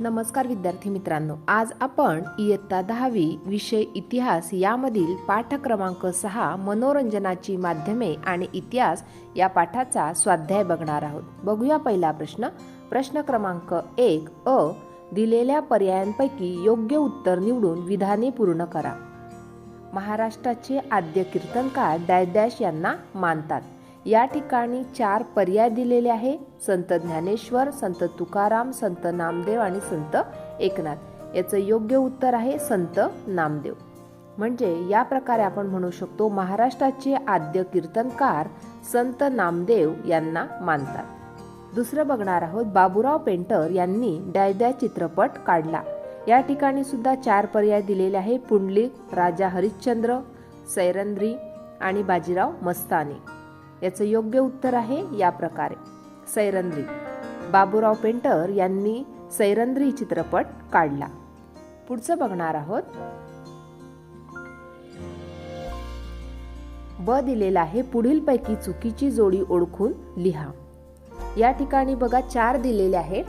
नमस्कार विद्यार्थी मित्रांनो आज आपण इयत्ता दहावी विषय इतिहास यामधील पाठ क्रमांक सहा मनोरंजनाची माध्यमे आणि इतिहास या पाठाचा स्वाध्याय बघणार आहोत. बघूया पहिला प्रश्न. प्रश्न क्रमांक एक अ दिलेल्या पर्यायांपैकी योग्य उत्तर निवडून विधाने पूर्ण करा. महाराष्ट्राचे आद्य कीर्तनकार डॅश यांना मानतात. या ठिकाणी चार पर्याय दिलेले आहे. संत ज्ञानेश्वर संत तुकाराम संत नामदेव आणि संत एकनाथ. याचं योग्य उत्तर आहे संत नामदेव. म्हणजे या प्रकारे आपण म्हणू शकतो महाराष्ट्राचे आद्य कीर्तनकार संत नामदेव यांना मानतात. दुसरं बघणार आहोत बाबूराव पेंटर यांनी डॅश डॅश चित्रपट काढला. या ठिकाणी सुद्धा चार पर्याय दिलेले आहे पुंडलिक राजा हरिश्चंद्र सैरंद्री आणि बाजीराव मस्तानी. याचं योग्य उत्तर आहे या प्रकारे. सैरंद्री. बाबूराव पेंटर यांनी सैरंद्री चित्रपट काढला. पुढचं बघणार आहोत. ब दिलेला आहे पुढीलपैकी चुकीची जोडी ओळखून लिहा. या ठिकाणी बघा चार दिलेले आहे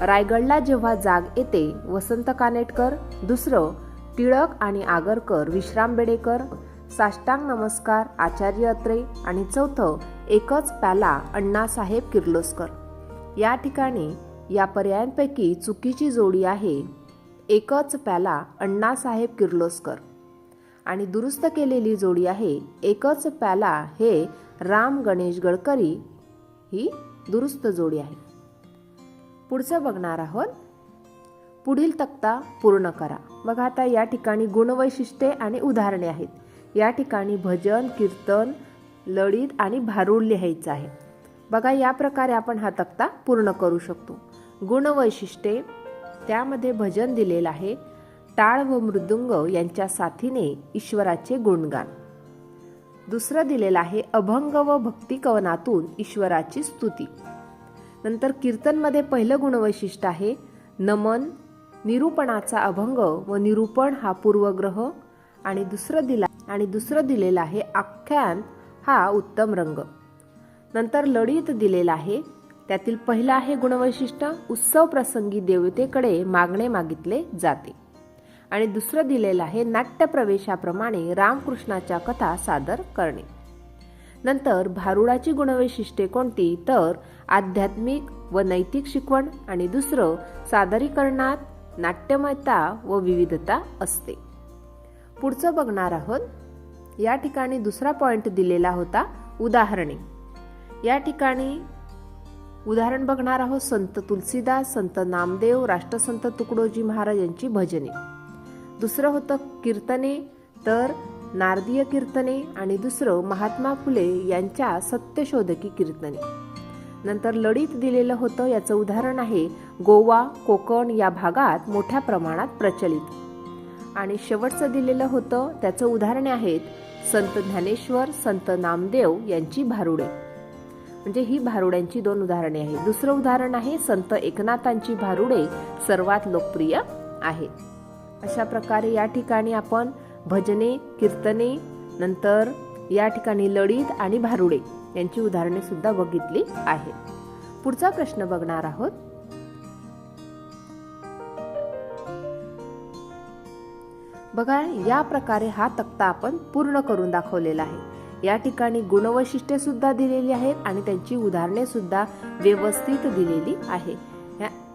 रायगडला जेव्हा जाग येते वसंत कानेटकर दुसरं टिळक आणि आगरकर विश्राम बेडेकर साष्टांग नमस्कार आचार्य अत्रे आणि चौथं एकच प्याला अण्णासाहेब किर्लोस्कर. या ठिकाणी या पर्यायांपैकी चुकीची जोडी आहे एकच प्याला अण्णासाहेब किर्लोस्कर. आणि दुरुस्त केलेली जोडी आहे एकच प्याला हे राम गणेश गडकरी ही दुरुस्त जोडी आहे. पुढचं बघणार आहोत. पुढील तक्ता पूर्ण करा. बघा आता या ठिकाणी गुणवैशिष्ट्ये आणि उदाहरणे आहेत. या ठिकाणी भजन कीर्तन लळीत आणि भारूड लिहायचं आहे. बघा या प्रकारे आपण हा तक्ता पूर्ण करू शकतो. गुणवैशिष्ट्ये त्यामध्ये भजन दिलेलं आहे टाळ व मृदुंग यांच्या साथीने ईश्वराचे गुणगान. दुसरं दिलेलं आहे अभंग व भक्ती कवनातून ईश्वराची स्तुती. नंतर कीर्तनमध्ये पहिलं गुणवैशिष्ट्य आहे नमन निरूपणाचा अभंग व निरूपण हा पूर्वग्रह. आणि दुसरं दिला आणि दुसरं दिलेलं आहे आख्यान हा उत्तम रंग. नंतर लढीत दिलेला आहे त्यातील पहिला आहे गुणवैशिष्ट्य उत्सव प्रसंगी देवतेकडे मागणे मागितले जाते. आणि दुसरं दिलेलं आहे नाट्यप्रवेशाप्रमाणे रामकृष्णाच्या कथा सादर करणे. नंतर भारुडाची गुणवैशिष्ट्ये कोणती? तर आध्यात्मिक व नैतिक शिकवण आणि दुसरं सादरीकरणात नाट्यमयता व विविधता असते. पुढचं बघणार आहोत या ठिकाणी दुसरा पॉइंट दिलेला होता उदाहरणे. या ठिकाणी उदाहरण बघणार आहोत संत तुलसीदास संत नामदेव राष्ट्रसंत तुकडोजी महाराज यांची भजने. दुसरं होतं कीर्तने तर नारदीय कीर्तने आणि दुसरं महात्मा फुले यांच्या सत्यशोधकी कीर्तने. नंतर लढीत दिलेलं होतं याचं उदाहरण आहे गोवा कोकण या भागात मोठ्या प्रमाणात प्रचलित. आणि शेवटचं दिलेलं होतं त्याचं उदाहरणे आहेत संत ज्ञानेश्वर संत नामदेव यांची भारुडे. म्हणजे ही भारुड्यांची दोन उदाहरणे आहेत. दुसरं उदाहरण आहे संत एकनाथांची भारुडे सर्वात लोकप्रिय आहेत. अशा प्रकारे या ठिकाणी आपण भजने कीर्तने नंतर या ठिकाणी लळित आणि भारुडे यांची उदाहरणे सुद्धा बघितली आहेत. पुढचा प्रश्न बघणार आहोत. बघा या प्रकारे हा तक्ता आपण पूर्ण करून दाखवलेला आहे. या ठिकाणी गुणवैशिष्ट्ये सुद्धा दिलेली आहेत आणि त्यांची उदाहरणे सुद्धा व्यवस्थित दिलेली आहे.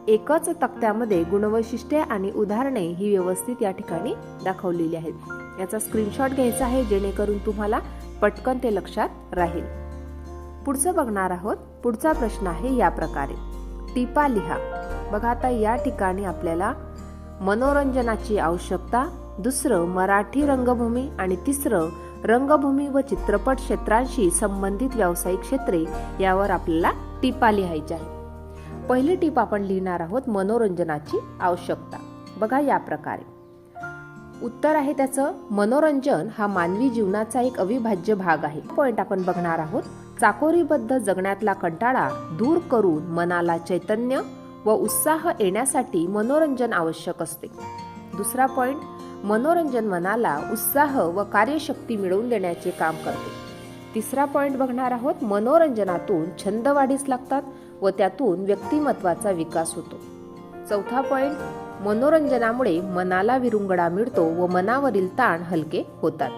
एकच तक्त्यामध्ये गुणवैशिष्ट्ये आणि उदाहरणे ही व्यवस्थित या ठिकाणी दाखवलेली आहेत. याचा स्क्रीनशॉट घ्यायचा आहे जेणेकरून तुम्हाला पटकन ते लक्षात राहील. पुढचं बघणार आहोत. पुढचा प्रश्न आहे या प्रकारे. टिपा लिहा. बघा आता या ठिकाणी आपल्याला मनोरंजनाची आवश्यकता दुसरं मराठी रंगभूमी आणि तिसरं रंगभूमी व चित्रपट क्षेत्रांशी संबंधित व्यावसायिक क्षेत्रे यावर आपल्याला टिपा लिहायच्या आहे. पहिली टीप आपण लिहिणार आहोत मनोरंजनाची आवश्यकता. बघा या प्रकारे. उत्तर आहे त्याचं मनोरंजन हा मानवी जीवनाचा एक अविभाज्य भाग आहे. पॉइंट आपण बघणार आहोत. चाकोरीबद्ध जगण्यातला कंटाळा दूर करून मनाला चैतन्य व उत्साह येण्यासाठी मनोरंजन आवश्यक असते. दुसरा पॉइंट मनोरंजन मनाला उत्साह व कार्यशक्ती मिळवून देण्याचे काम करते. तिसरा पॉइंट बघणार आहोत मनोरंजनातून छंद वाढीस लागतात व त्यातून व्यक्तिमत्वाचा विकास होतो. चौथा पॉइंट मनोरंजनामुळे मनाला विरुंगडा मिळतो व मनावरील ताण हलके होतात.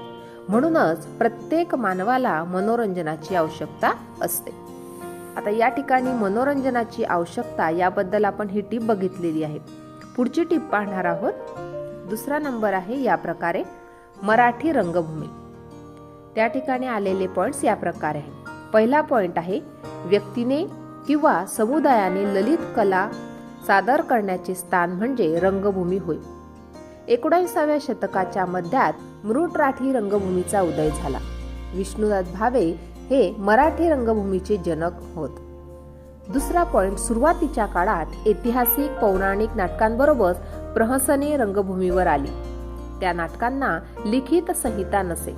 म्हणूनच प्रत्येक मानवाला मनोरंजनाची आवश्यकता असते. आता या ठिकाणी मनोरंजनाची आवश्यकता याबद्दल आपण ही टीप बघितलेली आहे. पुढची टीप पाहणार आहोत दुसरा नंबर आहे या प्रकारे मराठी रंगभूमी. त्या ठिकाणी आलेले पॉइंट्स या प्रकारे आहेत. पहिला पॉइंट आहे व्यक्तीने किंवा समुदायाने ललित कला सादर करण्याचे स्थान म्हणजे रंगभूमी होय. एकोणीसाव्या शतकाच्या मध्यात मृठराठी रंगभूमीचा उदय झाला. विष्णुदास भावे हे मराठी रंगभूमीचे जनक होत. दुसरा पॉइंट सुरुवातीच्या काळात ऐतिहासिक पौराणिक नाटकांबरोबर प्रहसने रंगभूमीवर आली. त्या नाटकांना लिखित संहिता नसे.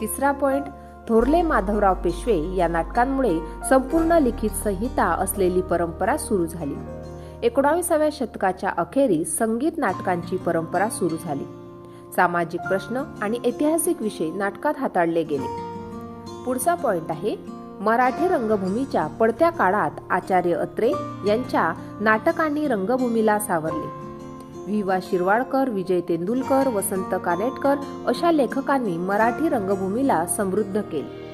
तिसरा पॉइंट थोरले माधवराव पेशवे या नाटकांमुळे संपूर्ण लिखित संहिता असलेली परंपरा सुरू झाली. एकोणाविसाव्या शतकाच्या अखेरीस संगीत नाटकांची परंपरा सुरू झाली. सामाजिक प्रश्न आणि ऐतिहासिक विषय नाटकात हाताळले गेले. पुढचा पॉइंट आहे मराठी रंगभूमीच्या पडत्या काळात आचार्य अत्रे यांच्या नाटकांनी रंगभूमीला सावरले. विवा शिरवाडकर विजय तेंडुलकर वसंत कानेटकर अशा लेखकांनी मराठी रंगभूमीला समृद्ध केले.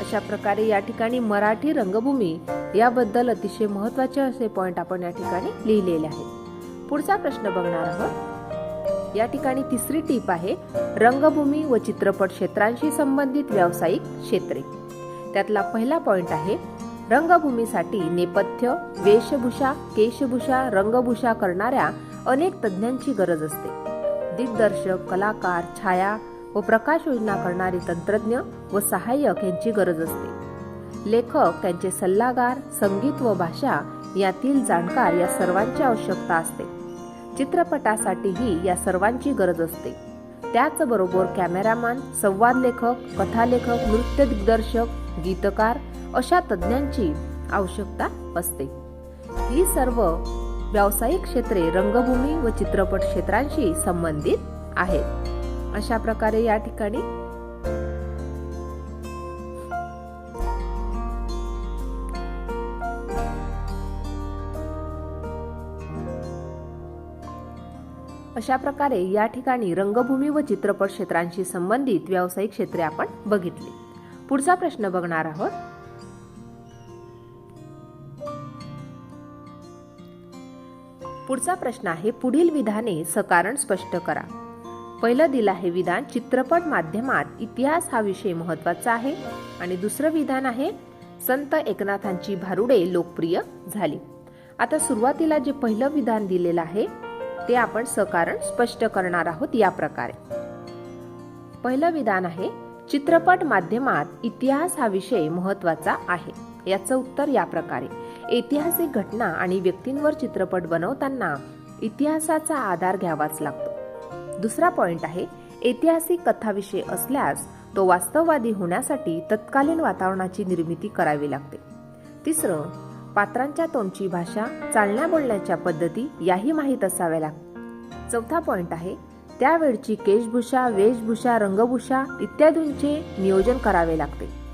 अशा प्रकारे या ठिकाणी मराठी रंगभूमी याबद्दल अतिशय महत्त्वाचे असे पॉइंट आपण या ठिकाणी लिहिलेले आहेत. पुढचा प्रश्न बघणार आहोत. या ठिकाणी तिसरी टीप आहे रंगभूमी व चित्रपट क्षेत्रांशी संबंधित व्यावसायिक क्षेत्रे. त्यातला पहिला पॉइंट आहे रंगभूमीसाठी नेपथ्य वेशभूषा केशभूषा रंगभूषा करणाऱ्या अनेक तज्ज्ञांची गरज असते. दिग्दर्शक कलाकार छाया व प्रकाश योजना करणारे तंत्रज्ञ व सहाय्यक यांची गरज असते. लेखक त्यांचे सल्लागार संगीत व भाषा यातील जाणकार या सर्वांची आवश्यकता असते. चित्रपटासाठीही या सर्वांची गरज असते. त्याचबरोबर कॅमेरामॅन संवाद लेखक कथालेखक नृत्य दिग्दर्शक गीतकार अशा तज्ज्ञांची आवश्यकता असते. ही सर्व व्यावसायिक क्षेत्रे रंगभूमी व चित्रपट क्षेत्रांशी संबंधित आहेत. अशा प्रकारे या ठिकाणी अशा प्रकारे या ठिकाणी रंगभूमी व चित्रपट क्षेत्रांशी संबंधित व्यावसायिक क्षेत्रे आपण बघितली. पुढचा प्रश्न बघणार आहोत पुढचा प्रश्न आहे पुढील विधाने सकारण स्पष्ट करा. पहिलं दिलं आहे विधान चित्रपट माध्यमात इतिहास हा विषय महत्त्वाचा आहे. आणि दुसरं विधान आहे संत एकनाथांची भारुडे लोकप्रिय झाली. आता सुरुवातीला जे पहिलं विधान दिलेलं आहे ते आपण सकारण स्पष्ट करणार आहोत या प्रकारे. पहिलं विधान आहे चित्रपट माध्यमात इतिहास हा विषय महत्त्वाचा आहे. याचं उत्तर या प्रकारे. ऐतिहासिक घटना आणि व्यक्तींवर चित्रपट बनवताना इतिहासाचा आधार घ्यावाच लागतो. दुसरा पॉइंट आहे ऐतिहासिक कथाविषय असल्यास तो वास्तववादी होण्यासाठी तत्कालीन वातावरणाची निर्मिती करावी लागते. तिसरं पात्रांच्या तोंडची भाषा चालण्या बोलण्याच्या पद्धती याही माहीत असाव्या लागतात. चौथा पॉइंट आहे त्यावेळची केशभूषा वेशभूषा रंगभूषा इत्यादींचे नियोजन करावे लागते.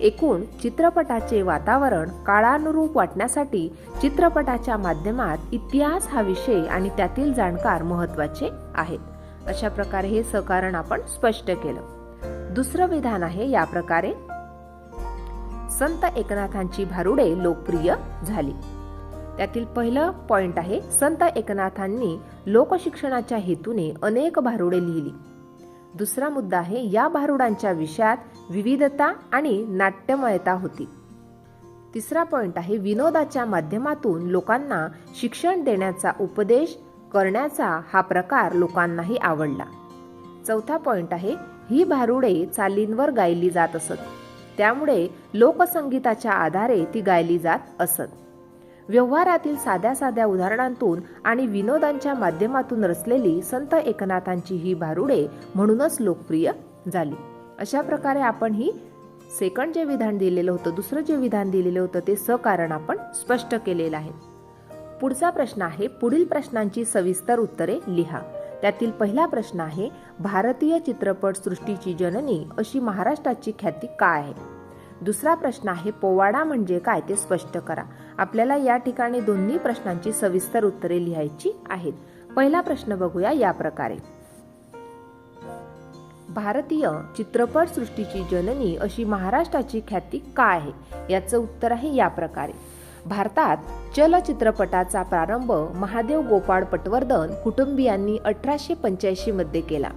एकूण चित्रपटाचे वातावरण काळानुरूप वाटण्यासाठी चित्रपटाच्या माध्यमात इतिहास हा विषय आणि त्यातील जाणकार महत्त्वाचे आहेत. अशा प्रकारे हे सकारण आपण स्पष्ट केलं. दुसरं विधान आहे या प्रकारे. संत एकनाथांची भारुडे लोकप्रिय झाली. त्यातील पहिलं पॉइंट आहे संत एकनाथांनी लोकशिक्षणाच्या हेतूने अनेक भारुडे लिहिली. दुसरा मुद्दा आहे या भारुडांच्या विषयात विविधता आणि नाट्यमयता होती. तिसरा पॉइंट आहे विनोदाच्या माध्यमातून लोकांना शिक्षण देण्याचा उपदेश करण्याचा हा प्रकार लोकांनाही आवडला. चौथा पॉइंट आहे ही भारुडे चालींवर गायली जात असत. त्यामुळे लोकसंगीताच्या आधारे ती गायली जात असत. व्यवहारातील साध्या साध्या उदाहरणांतून आणि विनोदांच्या माध्यमातून रचलेली संत एकनाथांची ही भारुडे म्हणूनच लोकप्रिय झाली. अशा प्रकारे आपण ही सेकंड जे विधान दिलेलं होतं दुसरं जे विधान दिलेलं होतं ते सकारण आपण स्पष्ट केलेलं आहे. पुढचा प्रश्न आहे पुढील प्रश्नांची सविस्तर उत्तरे लिहा. त्यातील पहिला प्रश्न आहे भारतीय चित्रपट सृष्टीची जननी अशी महाराष्ट्राची ख्याती काय आहे? दुसरा प्रश्न आहे पोवाडा म्हणजे काय ते स्पष्ट करा. आपल्याला या ठिकाणी दोन्ही प्रश्नांची सविस्तर उत्तरे लिहायची आहेत. पहिला प्रश्न बघूया या प्रकारे. भारतीय चित्रपट सृष्टीची जननी अशी महाराष्ट्राची ख्याती का आहे? याचं उत्तर आहे या प्रकारे. भारतात चलचित्रपटाचा प्रारंभ महादेव गोपाळ पटवर्धन कुटुंबियांनी अठराशे पंच्याऐंशी मध्ये केला.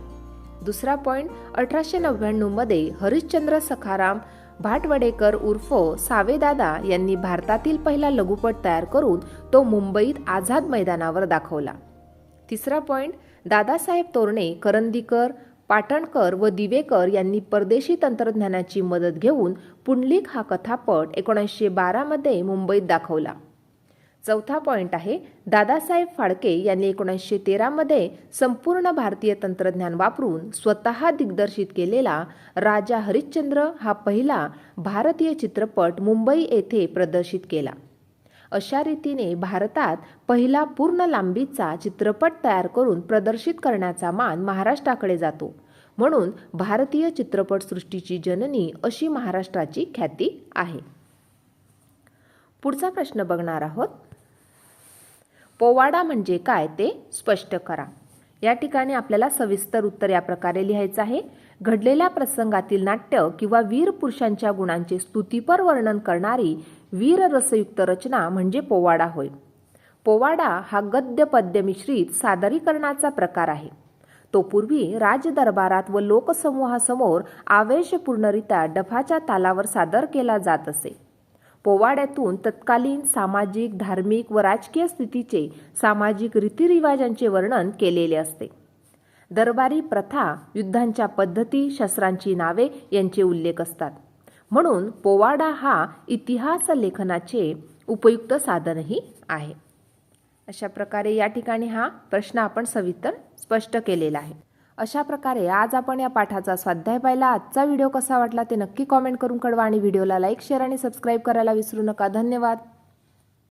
दुसरा पॉइंट अठराशे नव्याण्णवमध्ये हरिश्चंद्र सखाराम भाटवडेकर उर्फ सावेदादा यांनी भारतातील पहिला लघुपट तयार करून तो मुंबईत आझाद मैदानावर दाखवला. तिसरा पॉईंट दादासाहेब तोरणे करंदीकर पाटणकर व दिवेकर यांनी परदेशी तंत्रज्ञानाची मदत घेऊन पुंडलिक हा कथापट एकोणीसशे बारामध्ये मुंबईत दाखवला. चौथा पॉईंट आहे दादासाहेब फाळके यांनी एकोणीसशे तेरामध्ये संपूर्ण भारतीय तंत्रज्ञान वापरून स्वतः दिग्दर्शित केलेला राजा हरिश्चंद्र हा पहिला भारतीय चित्रपट मुंबई येथे प्रदर्शित केला. अशा रीतीने भारतात पहिला पूर्ण लांबीचा चित्रपट तयार करून प्रदर्शित करण्याचा मान महाराष्ट्राकडे जातो. म्हणून भारतीय चित्रपटसृष्टीची जननी अशी महाराष्ट्राची ख्याती आहे. पुढचा प्रश्न बघणार आहोत. पोवाडा म्हणजे काय ते स्पष्ट करा. या ठिकाणी आपल्याला सविस्तर उत्तर या प्रकारे लिहायचं आहे. घडलेल्या प्रसंगातील नाट्य किंवा वीर पुरुषांच्या गुणांचे स्तुतीपर वर्णन करणारी वीर रसयुक्त रचना म्हणजे पोवाडा होय. पोवाडा हा गद्य पद्य मिश्रित सादरीकरणाचा प्रकार आहे. तो पूर्वी राजदरबारात व लोकसमूहासमोर आवेशपूर्णरित्या डफाच्या तालावर सादर केला जात असे. पोवाड्यातून तत्कालीन सामाजिक धार्मिक व राजकीय स्थितीचे सामाजिक रीतिरिवाजांचे वर्णन केलेले असते. दरबारी प्रथा युद्धांच्या पद्धती शस्त्रांची नावे यांचे उल्लेख असतात. म्हणून पोवाडा हा इतिहास लेखनाचे उपयुक्त साधनही आहे. अशा प्रकारे या ठिकाणी हा प्रश्न आपण सविस्तर स्पष्ट केलेला आहे. अशा प्रकारे आज आपण या पाठाचा स्वाध्याय पाहिला. आजचा व्हिडिओ कसा वाटला ते नक्की कॉमेंट करून कळवा आणि व्हिडिओला लाईक शेअर आणि सबस्क्राईब करायला विसरू नका. धन्यवाद.